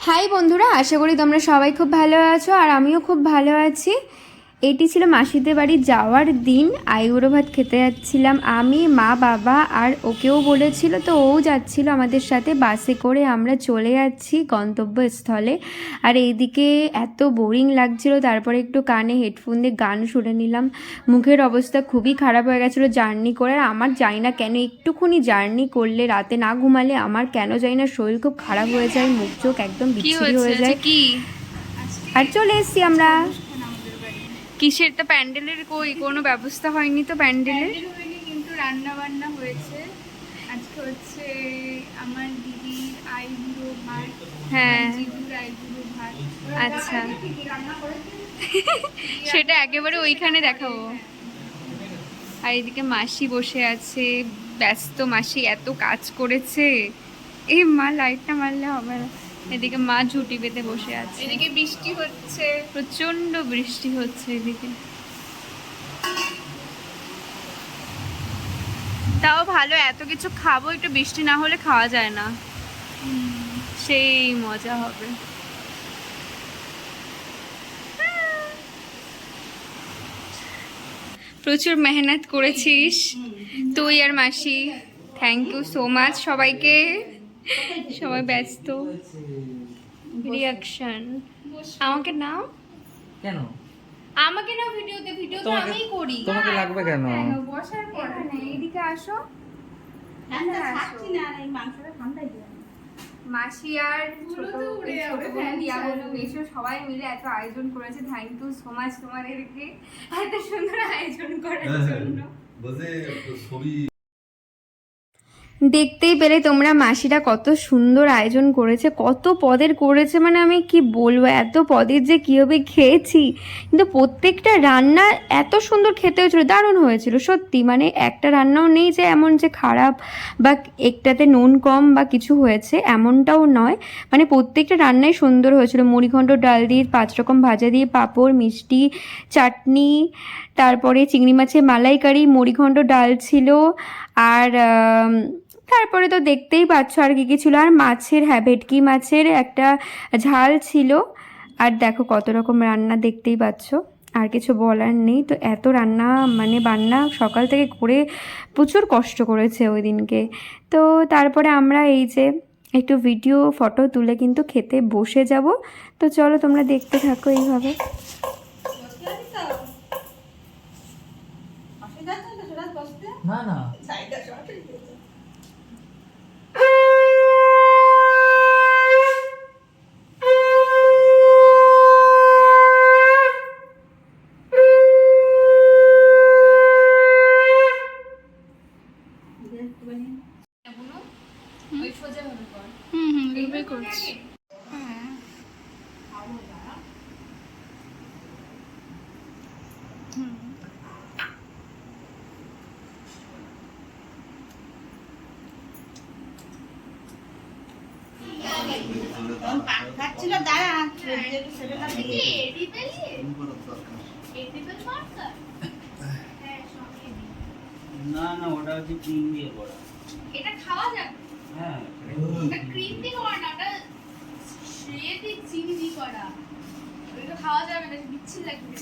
High বন্ধুরা আশা করি তোমরা সবাই খুব ভালো আছো আর আমিও খুব ভালো আছি। এটি ছিল মাসিদের বাড়ি যাওয়ার দিন। আইবুড়ো ভাত খেতে যাচ্ছিলাম। আমি মা বাবা আর ওকেও বলেছিল তো ও যাচ্ছিল আমাদের সাথে। বাসে করে আমরা চলে যাচ্ছি গন্তব্যস্থলে। আর এইদিকে এত বোরিং লাগছিল তারপরে একটু কানে হেডফোন দিয়ে গান শুনে নিলাম। মুখের অবস্থা খুবই খারাপ হয়ে গেছিল জার্নি করে। আর আমার জানি না কেন একটুখানি জার্নি করলে রাতে না ঘুমালে আমার কেন জানি না শরীর খুব খারাপ হয়ে যায় মুখ চোখ একদম বিচ্ছিরি হয়ে যায়। আর চলে এসছি আমরা। কিসের? তো প্যান্ডেলের কই? কোনো ব্যবস্থা হয়নি তো প্যান্ডেলের প্যান্ডেল হয়নি কিন্তু রান্না বান্না হয়েছে। আজকে হচ্ছে আমার দিদির আইবুড়ো ভাত হ্যাঁ। জিজুর আইবুড়ো ভাত। আচ্ছা। সেটা একেবারে ওইখানে দেখাবো। আর এদিকে মাসি বসে আছে। ব্যস্ত মাসি এত কাজ করেছে। এই মা লাইটটা মারলে হবে না। এদিকে মা ঝুটি পেতে বসে আছে। এদিকে বৃষ্টি হচ্ছে। প্রচণ্ড বৃষ্টি হচ্ছে এদিকে। তাও ভালো এত কিছু খাব একটু বৃষ্টি না হলে খাওয়া যায় না। সেই মজা হবে। প্রচুর মেহনত করেছিস। তুই আর মাসি থ্যাংক ইউ সো মাচ সবাইকে। সবাই ব্যস্ত। রিয়াকশন আমাকে নাও। কেন? আমাকে না ভিডিওতে ভিডিও তো আমিই করি। তোমাকে লাগবে কেন? বসার পর এখানে এইদিকে আসো। মাসি আর ছোট ছোট সবাই মিলে এত আয়োজন করেছে। থ্যাংক ইউ সো মাচ তোমাদেরকে। এত সুন্দর আয়োজন করার জন্য। বলছে ছবি দেখতেই পেলে তোমরা মাসিরা কত সুন্দর আয়োজন করেছে, কত পদের করেছে মানে আমি কি বলব, এত পদের যে কীভাবে খেয়েছি। কিন্তু প্রত্যেকটা রান্না এত সুন্দর খেতে হয়েছিল, দারুণ হয়েছিল, সত্যি মানে একটা রান্নাও নেই যে এমন যে খারাপ বা একটাতে নুন কম বা কিছু হয়েছে, এমনটাও নয়। মানে প্রত্যেকটা রান্নাই সুন্দর হয়েছিল, মুড়িঘণ্ট, ডাল দিয়ে পাঁচ রকম ভাজা দিয়ে, পাঁপড়, মিষ্টি, চাটনি তারপরে চিংড়ি মাছের মালাইকারি, মুড়িঘণ্ট ডাল ছিল, আর তারপরে তো দেখতেই পাচ্ছ আর কি কি ছিল। আর মাছের হ্যাঁ ভেটকি মাছের একটা ঝাল ছিল। আর দেখো কত রকম রান্না দেখতেই পাচ্ছ। আর কিছু বলার নেই। তো এত রান্না মানে বান্না সকাল থেকে করে প্রচুর কষ্ট করেছে ওই দিনকে। তো তারপরে আমরা এই যে একটু ভিডিও ফটো তুলে কিন্তু খেতে বসে যাব। তো চলো তোমরা দেখতে থাকো এইভাবে। না না। ভাবে হুম। হুম এইভাবে করছি না না ওটা হচ্ছে ক্রিম দিয়ে করা। এটা খাওয়া যাবে? হ্যাঁ এটা ক্রিম দিয়ে করা না ওটা শ্রেয়ে দিয়ে চিনি দিয়ে করা। ওইটা খাওয়া যাবে না বিচ্ছির লাগবে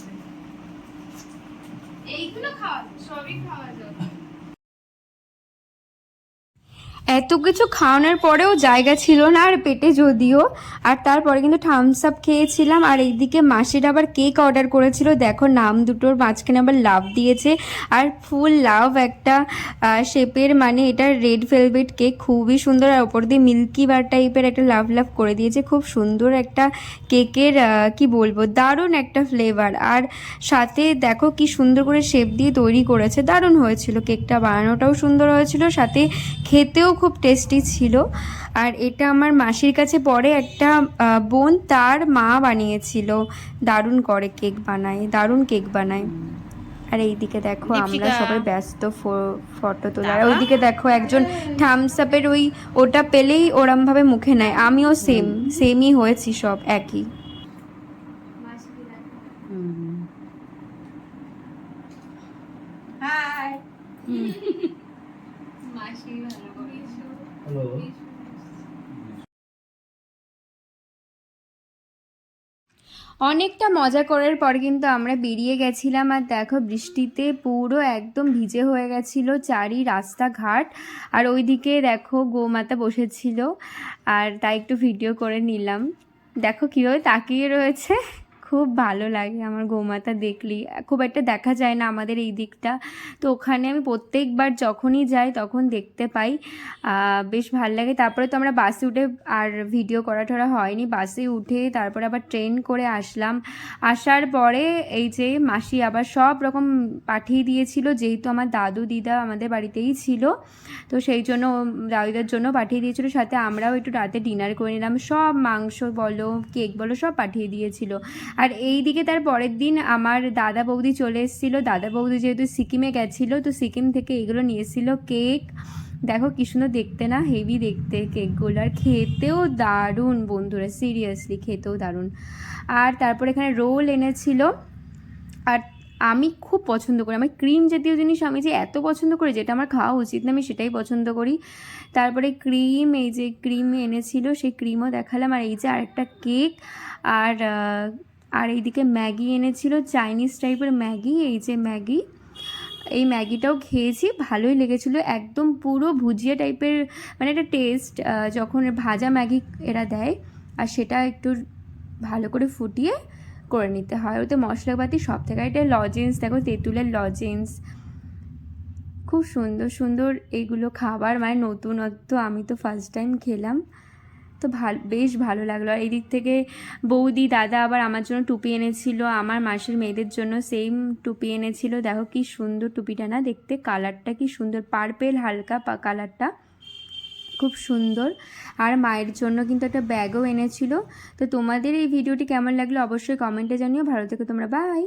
এইগুলো খাওয়া সবই খাওয়া যাবে। এত কিছু খাওয়ানোর পরেও জায়গা ছিল না, আর পেটে যদিও। আর তারপরে কিন্তু থামস আপ খেয়েছিলাম, আর এইদিকে মাসির আবার কেক অর্ডার করেছিল। দেখো, নাম দুটোর মাঝখানে আবার লাভ দিয়েছে। আর ফুল লাভ একটা শেপের মানে এটা রেড ভেলভেট কেক খুবই সুন্দর। আর ওপর দিয়ে মিল্কি বার টাইপের একটা লাভ লাভ করে দিয়েছে। খুব সুন্দর একটা কেকের কি বলব, দারুণ একটা ফ্লেভার আর সাথে দেখো কি সুন্দর করে শেপ দিয়ে তৈরি করেছে। দারুণ হয়েছিল কেকটা বানানোটাও সুন্দর হয়েছিল। সাথে খেতেও খুব টেস্টি ছিল। আর এটা আমার মাসির কাছে পরে একটা আহ, বোন তার মা বানিয়েছিল। দারুণ করে কেক বানায় দারুণ কেক বানায়। আর এইদিকে দেখো আমরা সবাই ব্যস্ত ফটো তোলার। ওইদিকে দেখো একজন থামস আপের ওই ওটা পেলেই ওরমভাবে মুখে নেয়। আমিও সেম সেমই হয়েছি সব একই। করেছ হ্যালো অনেকটা মজা করার পর কিন্তু আমরা বেরিয়ে গেছিলাম আর দেখো বৃষ্টিতে পুরো একদম ভিজে হয়ে গেছিল চারি রাস্তাঘাট। আর ওইদিকে দেখো গোমাতা বসেছিল। আর তাই একটু ভিডিও করে নিলাম। দেখো কীভাবে তাকিয়ে রয়েছে। খুব ভালো লাগে আমার গোমাতা দেখলি খুব একটা দেখা যায় না আমাদের এই দিকটা। তো ওখানে আমি প্রত্যেকবার যখনই যাই তখন দেখতে পাই। বেশ ভালো লাগে। তারপরে তো আমরা বাসে উঠে আর ভিডিও করা টরা হয়নি। বাসে উঠে তারপরে আবার ট্রেন করে আসলাম। আসার পরে এই যে মাসি আবার সব রকম পাঠিয়ে দিয়েছিল। যেহেতু আমার দাদু দিদা আমাদের বাড়িতেই ছিল, তো সেই জন্য দাদুদার জন্য পাঠিয়ে দিয়েছিল। সাথে আমরাও একটু রাতে ডিনার করে নিলাম। সব মাংস বলো, কেক বলো, সব পাঠিয়ে দিয়েছিল। আর এই দিকে তার পরের দিন আমার দাদা বৌদি চলে এসেছিল। দাদা বৌদি যেহেতু সিকিমে গেছিল, তো সিকিম থেকে এগুলো নিয়ে এসেছিল কেক। দেখো কি সুন্দর দেখতে না, হেভি দেখতে কেকগুলো। আর খেতেও দারুণ বন্ধুরা, সিরিয়াসলি খেতেও দারুণ। আর তারপর এখানে রোল এনেছিল। আর আমি খুব পছন্দ করি। আমার ক্রিম জাতীয় জিনিস আমি যে এত পছন্দ করি, যেটা আমার খাওয়া উচিত না, আমি সেটাই পছন্দ করি। তারপরে ক্রিম, এই যে ক্রিম এনেছিল, সেই ক্রিমও দেখালাম। আর এই যে আরেকটা কেক, আর আর এইদিকে ম্যাগি এনেছিল, চাইনিজ টাইপের ম্যাগি, এই যে ম্যাগি। এই ম্যাগিটাও খেয়েছি, ভালোই লেগেছিলো, একদম পুরো ভুজিয়া টাইপের মানে একটা টেস্ট যখন ভাজা ম্যাগি এরা দেয়, আর সেটা একটু ভালো করে ফুটিয়ে করে নিতে হয়। ওতে মশলাপাতি সব থেকে, এটা লজেন্স দেখো তেঁতুলের লজেন্স খুব সুন্দর সুন্দর এইগুলো খাবার মানে নতুনত্ব, আমি তো ফার্স্ট টাইম খেলাম। তো ভালো, বেশ ভালো লাগল। আর এই দিক থেকে বৌদি, দাদা আবার আমার জন্য টুপি এনেছিল। আমার মাসির মেয়েদের জন্য সেম টুপি এনেছিল। দেখো কি সুন্দর টুপিটা না, দেখতে কালারটা কি সুন্দর। পার্পেল হালকা কালারটা খুব সুন্দর। আর মায়ের জন্য কিন্তু একটা ব্যাগও এনেছিল। তো তোমাদের এই ভিডিওটি কেমন লাগল অবশ্যই কমেন্টে জানিও। ভালো থেকে তোমরা বাই